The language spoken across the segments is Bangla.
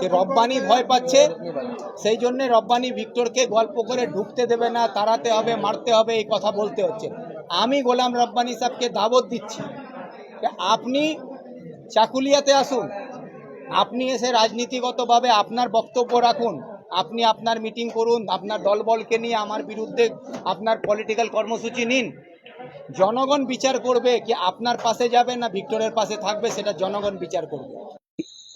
যে রব্বানি ভয় পাচ্ছে, সেই জন্য রব্বানি ভিক্টরকে গল্প করে ঢুকতে দেবে না, তাড়াতে হবে, মারতে হবে, এই কথা বলতে হচ্ছে। আমি গোলাম রব্বানি সাহেবকে দাবত দিচ্ছি আপনি চাকুলিয়াতে আসুন, আপনি এসে রাজনীতিগতভাবে আপনার বক্তব্য রাখুন, আপনি আপনার মিটিং করুন, আপনার দলবলকে নিয়ে আমার বিরুদ্ধে আপনার পলিটিক্যাল কর্মসূচি নিন। জনগণ বিচার করবে কি আপনার পাশে যাবে না ভিক্টরের পাশে থাকবে, সেটা জনগণ বিচার করবে।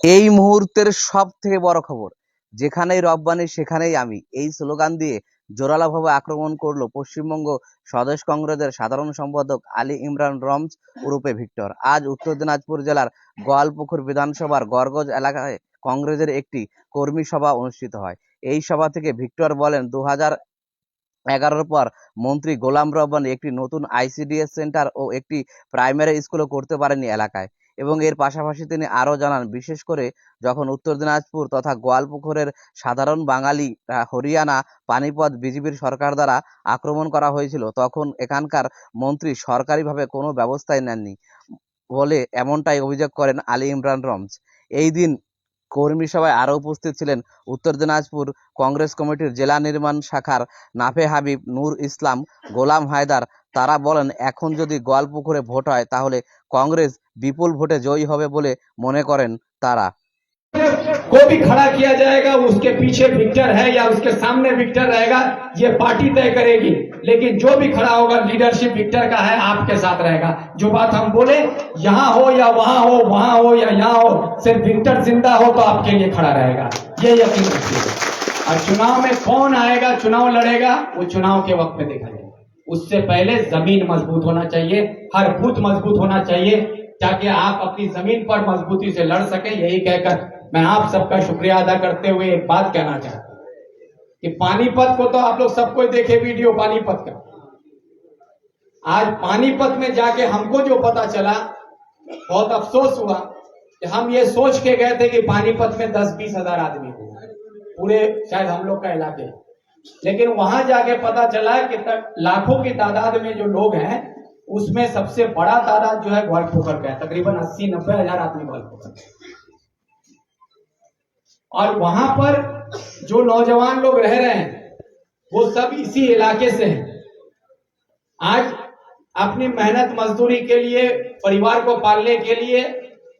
এই মুহূর্তের সব থেকে বড় খবর, যেখানেই রব্বানি সেখানেই আমি। এই স্লোগান দিয়ে জোরালোভাবে আক্রমণ করল পশ্চিমবঙ্গ স্বদেশ কংগ্রেসের সাধারণ সম্পাদক আলী ইমরান রমজ উরুপে ভিক্টর। আজ উত্তর দিনাজপুর জেলার গোয়ালপুকুর বিধানসভার গরগজ এলাকায় কংগ্রেসের একটি কর্মী সভা অনুষ্ঠিত হয়। এই সভা থেকে ভিক্টর বলেন দু এগারোর পর মন্ত্রী গোলাম রব্বানি একটি নতুন আইসিডিএস সেন্টার ও একটি প্রাইমারি স্কুলও করতে পারেনি এলাকায়। এবং এর পাশাপাশি তিনি আরও জানান, বিশেষ করে যখন উত্তর দিনাজপুর তথা গোয়ালপুকুরের সাধারণ বাঙালি হরিয়ানা পানিপথ বিজেপির সরকার দ্বারা আক্রমণ করা হয়েছিল, তখন এখানকার মন্ত্রী সরকারিভাবে কোনো ব্যবস্থাই নেননি বলে এমনটাই অভিযোগ করেন আলী ইমরান রমজ। এই দিন কর্মী সভায় আরও উপস্থিত ছিলেন উত্তর দিনাজপুর কংগ্রেস কমিটির জেলা নির্মাণ শাখার নাফে হাবিব, নূর ইসলাম, গোলাম হায়দার তারা বলেন এখন যদি গোয়ালপুকুরে ভোট হয় তাহলে কংগ্রেস বিপুল ভোটে জয়ী হবে বলে মনে করেন তারা को भी खड़ा किया जाएगा उसके पीछे विक्टर है या उसके सामने विक्टर रहेगा ये पार्टी तय करेगी लेकिन जो भी खड़ा होगा लीडरशिप विक्टर का है आपके साथ रहेगा जो बात हम बोले यहाँ हो या वहां हो वहां हो या यहाँ हो सिर्फ विक्टर जिंदा हो तो आपके लिए खड़ा रहेगा ये यकीन रखिए और चुनाव में कौन आएगा चुनाव लड़ेगा वो चुनाव के वक्त में देखा जाएगा उससे पहले ज़मीन मज़बूत होना चाहिए, हर बूथ मज़बूत होना चाहिए, ताकि आप अपनी ज़मीन पर मजबूती से लड़ सके, यही कहकर मैं आप सबका शुक्रिया अदा करते हुए एक बात कहना चाहता कि पानीपत को तो आप लोग सबको देखे वीडियो पानीपत का। आज पानीपत में जाके हमको जो पता चला, बहुत अफसोस हुआ कि हम ये सोच के गए थे कि पानीपत में दस बीस हज़ार आदमी पूरे, शायद हम लोग का इलाके। लेकिन वहाँ जाके पता चला कि लाखों की तादाद में जो लोग हैं, उसमें सबसे बड़ा तादाद जो है ग्वालपोखर का है। तकरीबन अस्सी नब्बे हज़ार आदमी ग्वालपोखर और वहाँ पर जो नौजवान लोग रह रहे हैं, वो सब इसी इलाके से हैं। आज अपनी मेहनत मजदूरी के लिए, परिवार को पालने के लिए,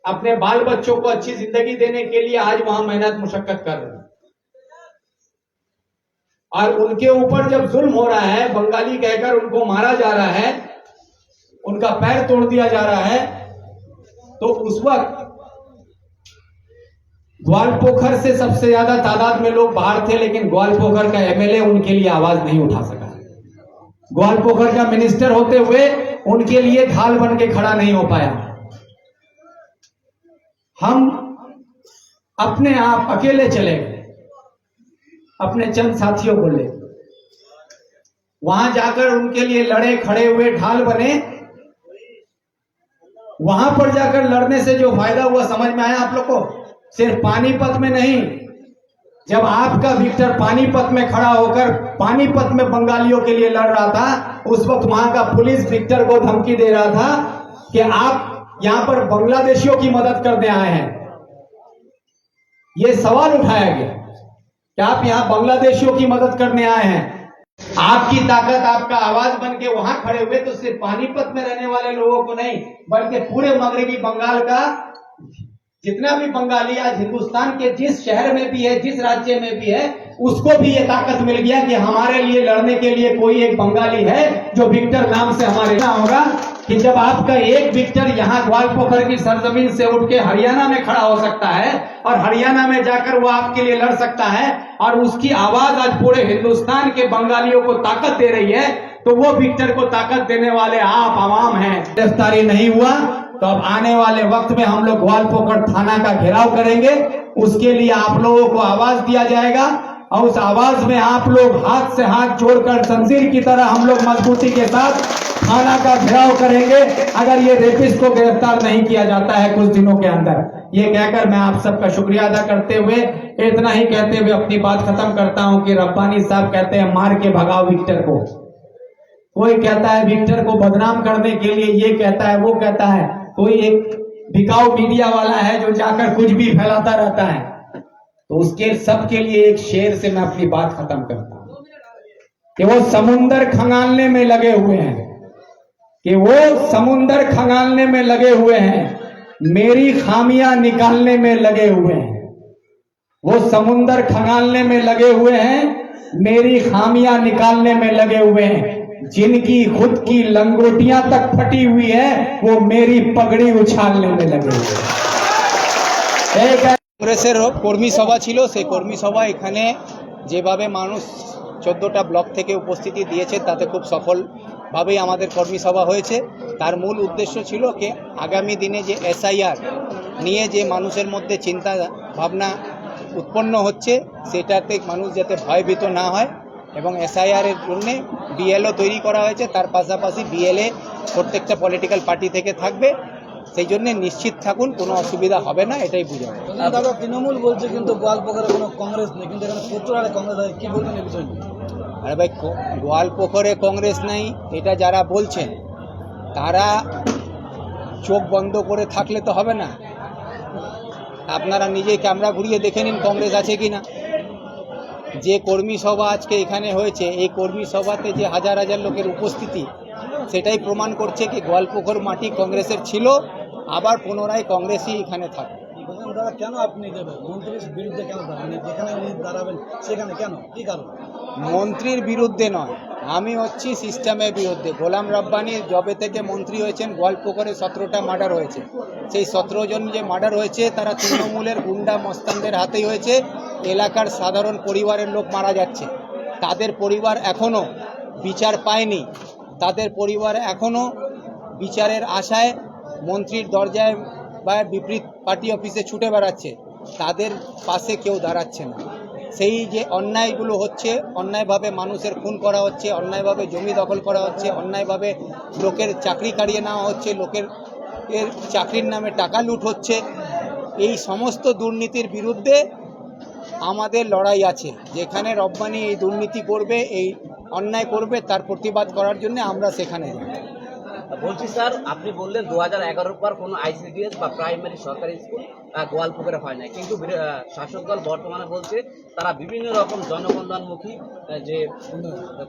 अपने बाल बच्चों को अच्छी ज़िंदगी देने के लिए आज वहाँ मेहनत मुशक्कत कर रहे हैं। और उनके ऊपर जब जुल्म हो रहा है, बंगाली कहकर उनको मारा जा रहा है, उनका पैर तोड़ दिया जा रहा है तो उस वक्त ग्वालपोखर से सबसे ज़्यादा तादाद में लोग बाहर थे, लेकिन ग्वालपोखर का एमएलए उनके लिए आवाज़ नहीं उठा सका। ग्वालपोखर का मिनिस्टर होते हुए उनके लिए ढाल बन के खड़ा नहीं हो पाया। हम अपने आप अकेले चले गए। अपने चंद साथियों को ले। वहाँ जाकर उनके लिए लड़े खड़े हुए ढाल बने। वहाँ पर जाकर लड़ने से जो फ़ायदा हुआ समझ में आया आप लोग को? सिर्फ़ पानीपत में नहीं, जब आपका विक्टर पानीपत में खड़ा होकर पानीपत में बंगालियों के लिए लड़ रहा था, उस वक्त वहाँ का पुलिस विक्टर को धमकी दे रहा था कि आप यहाँ पर बांग्लादेशियों की मदद करने आए हैं। यह सवाल उठाया गया। कि आप यहाँ बांग्लादेशियों की मदद करने आए हैं। आपकी ताकत, आपका आवाज़ बन के वहाँ खड़े हुए तो सिर्फ़ पानीपत में रहने वाले लोगों को नहीं, बल्कि पूरे मगरबी बंगाल का जितना भी बंगाली आज हिंदुस्तान के जिस शहर में भी है, जिस राज्य में भी है, उसको भी ये ताकत मिल गया कि हमारे लिए लड़ने के लिए कोई एक बंगाली है जो विक्टर नाम से हमारे यहाँ होगा। कि जब आपका एक विक्टर यहाँ ग्वालपोखर की सरजमीन से उठ के हरियाणा में खड़ा हो सकता है और हरियाणा में जाकर वो आपके लिए लड़ सकता है और उसकी आवाज़ आज पूरे हिंदुस्तान के बंगालियों को ताकत दे रही है तो वो विक्टर को ताकत देने वाले आप आवाम हैं। गिरफ्तारी नहीं हुआ तो अब आने वाले वक्त में हम लोग ग्वालपोखर थाना का घेराव करेंगे। उसके लिए आप लोगों को आवाज़ दिया जाएगा। और उस आवाज़ में आप लोग हाथ से हाथ जोड़कर जंजीर की तरह हम लोग मजबूती के साथ थाना का घेराव करेंगे। अगर ये रेपिस्ट को गिरफ़्तार नहीं किया जाता है कुछ दिनों के अंदर। ये कहकर मैं आप सबका शुक्रिया अदा करते हुए इतना ही कहते हुए अपनी बात खत्म करता हूँ कि रब्बानी साहब कहते हैं, मार के भगाओ विक्टर को। कोई कहता है विक्टर को बदनाम करने के लिए ये कहता है, वो कहता है, कोई एक बिकाऊ मीडिया वाला है जो जाकर कुछ भी फैलाता रहता है। तो उसके सबके लिए एक शेर से मैं अपनी बात खत्म करता हूँ कि वो समुंदर खंगालने में लगे हुए हैं। कि वो समुंदर खंगालने में लगे हुए हैं। मेरी खामियाँ निकालने में लगे हुए हैं। वो समुंदर खंगालने में लगे हुए हैं, मेरी खामियाँ निकालने में लगे हुए हैं। जिनकी खुद की लंगोटियाँ तक फटी हुई है, वो मेरी पगड़ी उछालने में लगे हुए हैं। কংগ্রেসের কর্মী সভা ছিল, সেই কর্মী সভা এখানে যেভাবে মানুষ চোদ্দোটা ব্লক থেকে উপস্থিতি দিয়েছে, তাতে খুব সফলভাবেই আমাদের কর্মী সভা হয়েছে। তার মূল উদ্দেশ্য ছিল কি, আগামী দিনে যে এসআইআর নিয়ে যে মানুষের মধ্যে চিন্তা ভাবনা উৎপন্ন হচ্ছে, সেটাতে মানুষ যাতে ভয়ভীত না হয় এবং এসআইআরের জন্যে বিএলও তৈরি করা হয়েছে, তার পাশাপাশি বিএলএ প্রত্যেকটা পলিটিক্যাল পার্টি থেকে থাকবে। সেই জন্য নিশ্চিত থাকুন কোনো অসুবিধা হবে না এটাই বোঝাবো দাদা তৃণমূল বলছে কিন্তু গোয়ালপাড়ায় কোনো কংগ্রেস নেই কিন্তু এখানে প্রচুর হারে কংগ্রেস আছে কি বলবেন এই বিষয়ে? আরে ভাই গোয়ালপুকুরে কংগ্রেস নেই এটা যারা বলছেন তারা চোখ বন্ধ করে থাকলে তো হবে না। আপনারা নিজেই ক্যামেরা ঘুরিয়ে দেখে নিন কংগ্রেস আছে কি না। যে কর্মী সভা আজকে এখানে হয়েছে এই কর্মী সভাতে যে হাজার হাজার লোকের উপস্থিতি সেটাই প্রমাণ করছে কি গোয়ালপুকুর মাটি কংগ্রেসের ছিল আবার পুনরায় কংগ্রেসই এখানে থাকবে। দাদা কেন আপনি মন্ত্রীর বিরুদ্ধে কেন দাঁড়াবেন যেখানে উনি দাঁড়াবেন সেখানে কেন? কি কারণ? মন্ত্রীর বিরুদ্ধে নয় আমি হচ্ছি সিস্টেমের বিরুদ্ধে। গোলাম রব্বানি জবে থেকে মন্ত্রী হয়েছেন গোয়ালপুকুরে সতেরোটা মার্ডার হয়েছে। সেই সতেরো জন যে মার্ডার হয়েছে তারা তৃণমূলের গুন্ডা মস্তানদের হাতেই হয়েছে। এলাকার সাধারণ পরিবারের লোক মারা যাচ্ছে। তাদের পরিবার এখনও বিচার পায়নি। তাদের পরিবার এখনও বিচারের আশায় মন্ত্রীর দরজায় বা বিপরীত পার্টি অফিসে ছুটে বেড়াচ্ছে। তাদের পাশে কেউ দাঁড়াচ্ছে না। সেই যে অন্যায়গুলো হচ্ছে, অন্যায়ভাবে মানুষের খুন করা হচ্ছে, অন্যায়ভাবে জমি দখল করা হচ্ছে, অন্যায়ভাবে লোকের চাকরি কাড়িয়ে নেওয়া হচ্ছে, লোকের এর চাকরির নামে টাকা লুট হচ্ছে, এই সমস্ত দুর্নীতির বিরুদ্ধে আমাদের লড়াই আছে। যেখানে রব্বানি এই দুর্নীতি করবে, এই অন্যায় করবে তার প্রতিবাদ করার জন্য আমরা সেখানে বলছি স্যার আপনি বললেন দু হাজার এগারোর পর কোনো আইসিডিএস বা প্রাইমারি সরকারি স্কুল গোয়ালপুকুরে হয় না কিন্তু শাসক দল বর্তমানে বলছে তারা বিভিন্ন রকম জনকল্যাণমুখী যে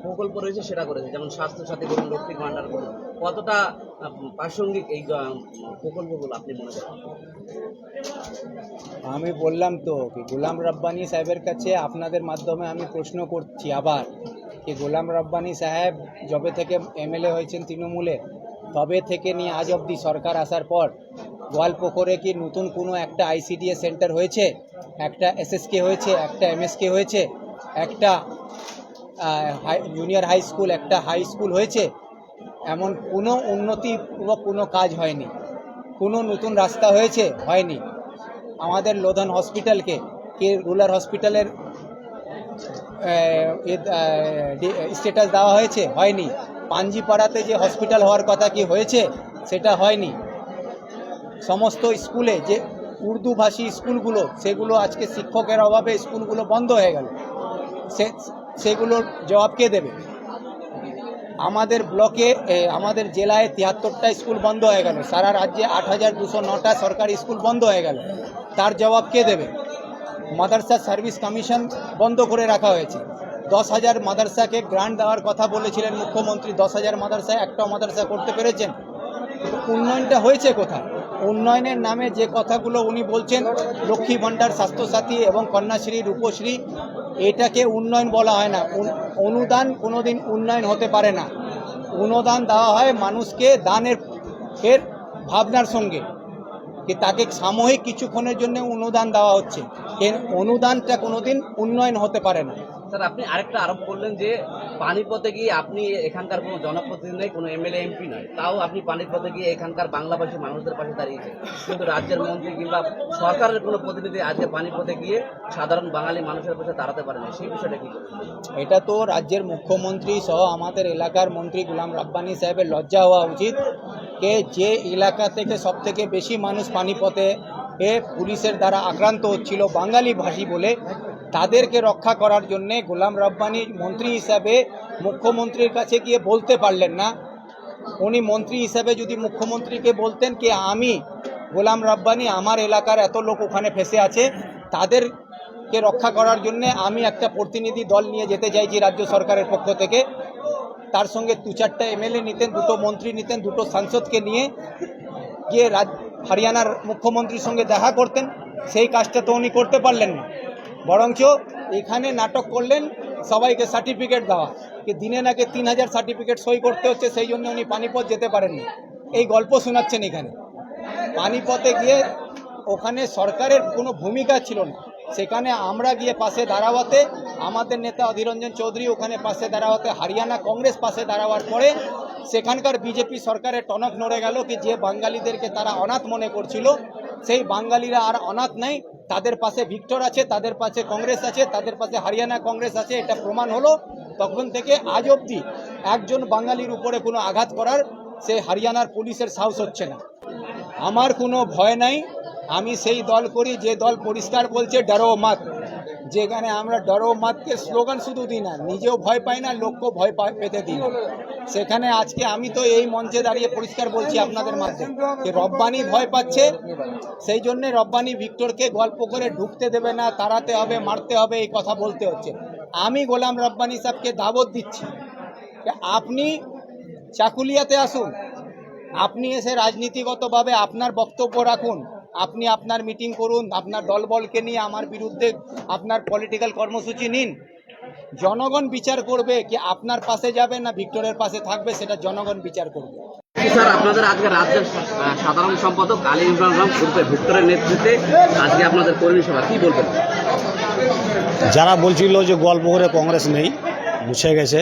প্রকল্প রয়েছে সেটা করেছে। যেমন স্বাস্থ্যসাথী বলুন লক্ষ্মীর ভাণ্ডার বলুন। কতটা প্রাসঙ্গিক এই প্রকল্পগুলো আপনি মনে করেন? আমি বললাম তো কি গোলাম রব্বানি সাহেবের কাছে আপনাদের মাধ্যমে আমি প্রশ্ন করছি আবার। কি গোলাম রব্বানি সাহেব যবে থেকে এমএলএ হয়েছেন তৃণমূলে, তবে থেকে নিয়ে আজ অবধি সরকার আসার পর গোয়ালপুকুরে কি নতুন কোনো একটা আইসিডিএস সেন্টার হয়েছে? একটা এসএসকে হয়েছে, একটা এমএসকে হয়েছে, একটা জুনিয়র হাই স্কুল একটা হাই স্কুল হয়েছে? এমন কোনো উন্নতিমূলক কোনো কাজ হয়নি। কোনো নতুন রাস্তা হয়েছে? হয়নি। আমাদের লোধন হসপিটালকে কে রুরাল হসপিটালের স্ট্যাটাস দেওয়া হয়েছে? হয়নি। পাঞ্জিপাড়াতে যে হসপিটাল হওয়ার কথা কি হয়েছে? সেটা হয়নি। সমস্ত স্কুলে যে উর্দুভাষী স্কুলগুলো, সেগুলো আজকে শিক্ষকের অভাবে স্কুলগুলো বন্ধ হয়ে গেল। সে, সেগুলোর জবাব কে দেবে? আমাদের ব্লকে আমাদের জেলায় তিয়াত্তরটা স্কুল বন্ধ হয়ে গেল। সারা রাজ্যে আট হাজার দুশো নটা সরকারি স্কুল বন্ধ হয়ে গেল। তার জবাব কে দেবে? মাদ্রাসা সার্ভিস কমিশন বন্ধ করে রাখা হয়েছে। দশ হাজার মাদ্রাসাকে গ্রান্ট দেওয়ার কথা বলেছিলেন মুখ্যমন্ত্রী। দশ হাজার মাদ্রাসায় একটাও মাদ্রাসা করতে পেরেছেন। উন্নয়নটা হয়েছে কোথায়? উন্নয়নের নামে যে কথাগুলো উনি বলছেন, লক্ষ্মী ভাণ্ডার, স্বাস্থ্যসাথী এবং কন্যাশ্রী, রূপশ্রী, এটাকে উন্নয়ন বলা হয় না। অনুদান কোনোদিন উন্নয়ন হতে পারে না। অনুদান দেওয়া হয় মানুষকে দানের এর ভাবনার সঙ্গে। তাকে সাময়িক কিছুক্ষণের জন্য অনুদান দেওয়া হচ্ছে। এর অনুদানটা কোনোদিন উন্নয়ন হতে পারে না। স্যার আপনি আরেকটা আরোপ করলেন যে পানিপথে গিয়ে আপনি এখানকার কোনো জনপ্রতিনিধি নয় কোনো এমএলএ এমপি নয়। তাও আপনি পানিপথে গিয়ে এখানকার বাংলাভাষী মানুষদের পাশে দাঁড়িয়েছেন কিন্তু রাজ্যের মন্ত্রী কিংবা সরকারের কোনো প্রতিনিধি আজকে পানিপথে গিয়ে সাধারণ বাঙালি মানুষের পাশে দাঁড়াতে পারে না সেই বিষয়টা কি এটা তো রাজ্যের মুখ্যমন্ত্রী সহ আমাদের এলাকার মন্ত্রী গুলাম রাব্বানি সাহেবের লজ্জা হওয়া উচিত। কে যে এলাকা থেকে সব থেকে বেশি মানুষ পানিপথে এ পুলিশের দ্বারা আক্রান্ত হচ্ছিল বাঙালি ভাষী বলে তাদেরকে রক্ষা করার জন্যে গোলাম রব্বানি মন্ত্রী হিসাবে মুখ্যমন্ত্রীর কাছে গিয়ে বলতে পারলেন না। উনি মন্ত্রী হিসাবে যদি মুখ্যমন্ত্রীকে বলতেন কি, আমি গোলাম রব্বানি, আমার এলাকার এত লোক ওখানে ফেসে আছে তাদের কে রক্ষা করার জন্য আমি একটা প্রতিনিধি দল নিয়ে যেতে চাইছি রাজ্য সরকারের পক্ষ থেকে। তার সঙ্গে দু চারটা এমএলএ নিতেন, দুটো মন্ত্রী নিতেন, দুটো সাংসদকে নিয়ে গিয়ে রাজ হরিয়ানার মুখ্যমন্ত্রীর সঙ্গে দেখা করতেন, সেই কাজটা তো উনি করতে পারলেন না। বরঞ্চ এখানে নাটক করলেন, সবাইকে সার্টিফিকেট দেওয়া। কি দিনে নাকি তিন হাজার সার্টিফিকেট সই করতে হচ্ছে, সেই জন্য উনি পানিপথ যেতে পারেননি। এই গল্প শোনাচ্ছেন এখানে। পানিপথে গিয়ে ওখানে সরকারের কোনো ভূমিকা ছিল না। সেখানে আমরা গিয়ে পাশে দাঁড়াওয়াতে আমাদের নেতা অধীরঞ্জন চৌধুরী ওখানে পাশে দাঁড়াওয়াতে, হরিয়ানা কংগ্রেস পাশে দাঁড়াওয়ার পরে সেখানকার বিজেপি সরকারের টনক নড়ে গেল কি যে বাঙালিদেরকে তারা অনাথ মনে করছিল, সেই বাঙালিরা আর অনাথ নাই। তাদের পাশে ভিক্টর আছে, তাদের পাশে কংগ্রেস আছে, তাদের পাশে হরিয়ানা কংগ্রেস আছে, এটা প্রমাণ হলো। তখন থেকে আজ অবধি একজন বাঙালির উপরে কোনো আঘাত করার সে হরিয়ানার পুলিশের সাহস হচ্ছে না। আমার কোনো ভয় নাই। আমি সেই দল করি, যে দল পরিষ্কার বলছে, ডারো মাত। যেখানে আমরা ডরো মাতকে স্লোগান শুধু দিই না, নিজেও ভয় পাই না লোককেও ভয় পেতে দিই না। সেখানে আজকে আমি তো এই মঞ্চে দাঁড়িয়ে পরিষ্কার বলছি আপনাদের মাধ্যমে যে রব্বানি ভয় পাচ্ছে, সেই জন্য রব্বানি ভিক্টরকে গল্প করে ঢুকতে দেবে না, তাড়াতে হবে, মারতে হবে, এই কথা বলতে হচ্ছে। আমি গোলাম রব্বানি সাহেবকে দাবত দিচ্ছি আপনি চাকুলিয়াতে আসুন, আপনি এসে রাজনীতিগতভাবে আপনার বক্তব্য রাখুন আপনি আপনার মিটিং করুন আপনার দলবলকে নিয়ে আমার বিরুদ্ধে আপনার পলিটিক্যাল কর্মসূচি নিন। জনগণ বিচার করবে কি আপনার পাশে যাবে না ভিক্টরের পাশে থাকবে সেটা জনগণ বিচার করবে। স্যার আপনাদের আজকে রাজ্যের সাধারণ সম্পাদক আলী ইমরান রাম গ্রুপের ভিক্টরের নেতৃত্বে আজকে আপনাদের কর্মী সভা কি বলবেন? যারা বলছিল যে গল্প করে কংগ্রেস নেই মুছে গেছে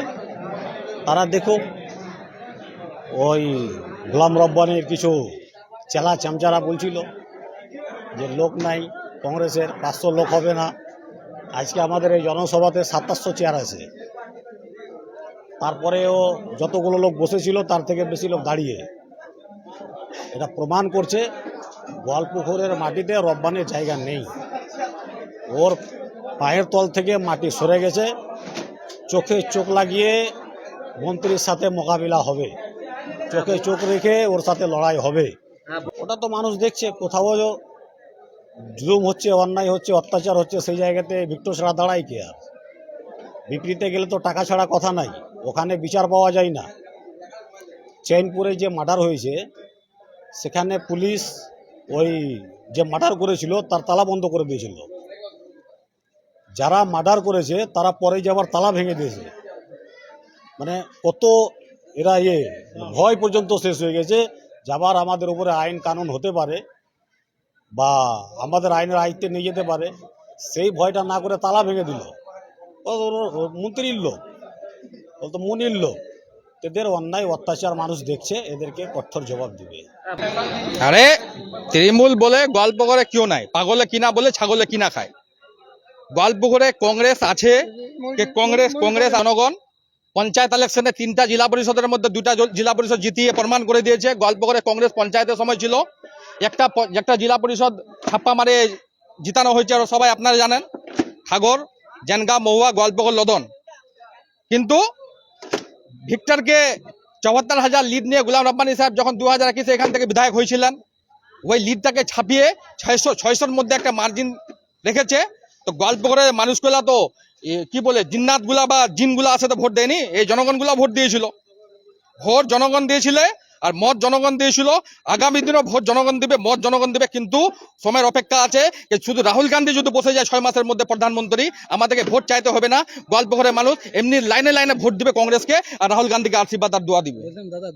তারা দেখুক ওই গোলাম রব্বানির কিছু চেলা চামচারা বলছিল যে লোক নাই, কংগ্রেসের পাঁচশো লোক হবে না। আজকে আমাদের এই জনসভাতে সাতাশশো চেয়ার আছে। তারপরেও যতগুলো লোক বসেছিল, তার থেকে বেশি লোক দাঁড়িয়ে। এটা প্রমাণ করছে, গোয়ালপুকুরের মাটিতে রব্বানির জায়গা নেই। ওর পায়ের তল থেকে মাটি সরে গেছে। চোখে চোখ লাগিয়ে মন্ত্রীর সাথে মোকাবিলা হবে। চোখে চোখ রেখে ওর সাথে লড়াই হবে। ওটা তো মানুষ দেখছে, কোথাও জুলুম হচ্ছে, অন্যায় হচ্ছে, অত্যাচার হচ্ছে, সেই জায়গাতে ভিক্টর ছাড়া দাঁড়ায় কে আর? বিপরীতে গেলে তো টাকা ছাড়া কথা নাই, ওখানে বিচার পাওয়া যায় না। চেইনপুরে যে মার্ডার হয়েছে, সেখানে পুলিশ ওই যে মার্ডার করেছিল, তার তালা বন্ধ করে দিয়েছিল। যারা মার্ডার করেছে, তারা পরে যাবার তালা ভেঙে দিয়েছে। মানে কত এরা ইয়ে ভয় পর্যন্ত শেষ হয়ে গেছে যাবার আমাদের উপরে আইন কানুন হতে পারে। বা আমাদের আইনের আয়ত্তে নিয়ে যেতে পারে, সেই ভয়টা না করে তালা ভেঙে দিল। মন্ত্রীর লোক, ও তো মনির লোক। এদের অন্যায়, অত্যাচার মানুষ দেখছে, এদেরকে কঠোর জবাব দিবে। আরে, তৃণমূল বলে গল্প করে কেউ নাই, পাগলে কিনা বলে ছাগলে কিনা খায়। গল্প করে কংগ্রেস আছে কংগ্রেস কংগ্রেস জনগণ পঞ্চায়েত ইলেকশনে তিনটা জেলা পরিষদের মধ্যে দুটা জেলা পরিষদ জিতিয়ে প্রমাণ করে দিয়েছে। গল্প করে কংগ্রেস পঞ্চায়েতের সময় ছিল একটা একটা জেলা পরিষদ ছাপ্পা মারে জিতানো হয়েছে আর সবাই আপনারা জানেন। সাগর জেনগা, মহুয়া গল্পকর লদন। কিন্তু ভিক্টরকে চুয়াত্তর হাজার লিড নিয়ে গুলাম রব্বানি সাহেব যখন দু হাজার একুশে এখান থেকে বিধায়ক হয়েছিলেন, ওই লিডটাকে ছাপিয়ে ছয়শো, ছয়শোর মধ্যে একটা মার্জিন রেখেছে। তো গল্প করে মানুষগুলা তো কি বলে, জিন্নাতগুলা বা জিনগুলা আছে তো ভোট দেয়নি, এই জনগণগুলা ভোট দিয়েছিল। ভোট জনগণ দিয়েছিলে আর মত জনগণ দিয়েছিল। আগামী দিনও ভোট জনগণ দিবে, মত জনগণ দিবে, কিন্তু সময়ের অপেক্ষা আছে যে শুধু রাহুল গান্ধী যদি বসে যায় ছয় মাসের মধ্যে প্রধানমন্ত্রী, আমাদেরকে ভোট চাইতে হবে না। গল্প মানুষ, এমনি লাইনে লাইনে ভোট দিবে কংগ্রেসকে, আর রাহুল গান্ধীকে আশীর্বাদ আর দোয়া দিবে। দাদা